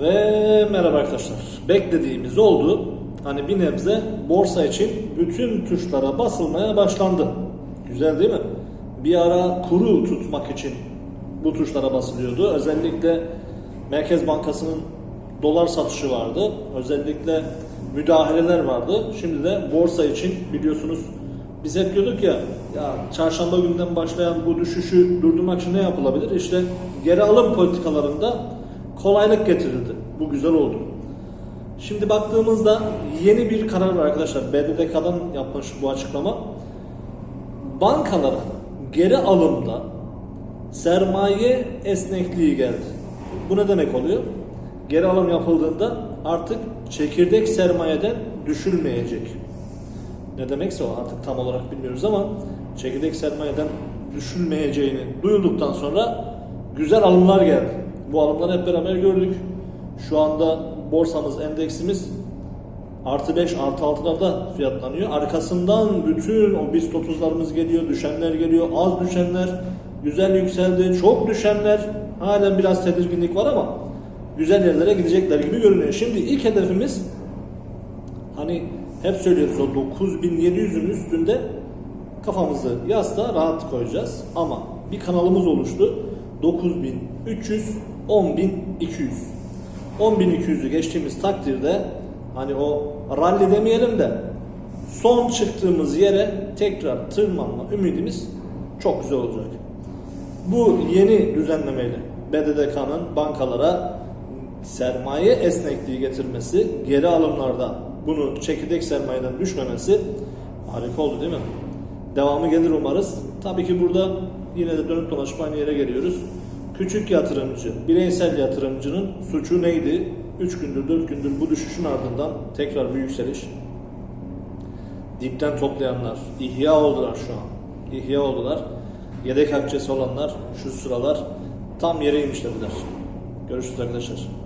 Ve merhaba arkadaşlar. Beklediğimiz oldu. Hani bir nebze borsa için bütün tuşlara basılmaya başlandı. Güzel değil mi? Bir ara kuru tutmak için bu tuşlara basılıyordu. Özellikle Merkez Bankası'nın dolar satışı vardı. Özellikle müdahaleler vardı. Şimdi de borsa için biliyorsunuz biz hep diyorduk ya, ya çarşamba günden başlayan bu düşüşü durdurmak için ne yapılabilir? İşte geri alım politikalarında kolaylık getirildi. Bu güzel oldu. Şimdi baktığımızda yeni bir karar var arkadaşlar. BDDK'dan yapmış bu açıklama. Bankalara geri alımda sermaye esnekliği geldi. Bu ne demek oluyor? Geri alım yapıldığında artık çekirdek sermayeden düşülmeyecek. Ne demekse o artık tam olarak bilmiyoruz ama çekirdek sermayeden düşülmeyeceğini duyulduktan sonra güzel alımlar geldi. Bu alımları hep beraber gördük. Şu anda borsamız, endeksimiz artı 5, artı 6'larda fiyatlanıyor. Arkasından bütün o BIST 30'larımız geliyor, düşenler geliyor, az düşenler, güzel yükseldi, çok düşenler. Halen biraz tedirginlik var ama güzel yerlere gidecekler gibi görünüyor. Şimdi ilk hedefimiz hani hep söylüyoruz o 9700'ün üstünde kafamızı yastığa rahat koyacağız. Ama bir kanalımız oluştu. 9300, 10200. 10200'ü geçtiğimiz takdirde hani o rally demeyelim de son çıktığımız yere tekrar tırmanma ümidimiz çok güzel olacak. Bu yeni düzenlemeyle BDDK'nın bankalara sermaye esnekliği getirmesi, geri alımlarda bunu çekirdek sermayeden düşmemesi harika oldu değil mi? Devamı gelir umarız. Tabii ki burada yine de dönüp dolaşıp aynı yere geliyoruz. Küçük yatırımcı, bireysel yatırımcının suçu neydi? 3 gündür, 4 gündür bu düşüşün ardından tekrar bir yükseliş. Dipten toplayanlar ihya oldular şu an. İhya oldular. Yedek akçesi olanlar şu sıralar tam yere inmiş dediler. Görüşürüz arkadaşlar.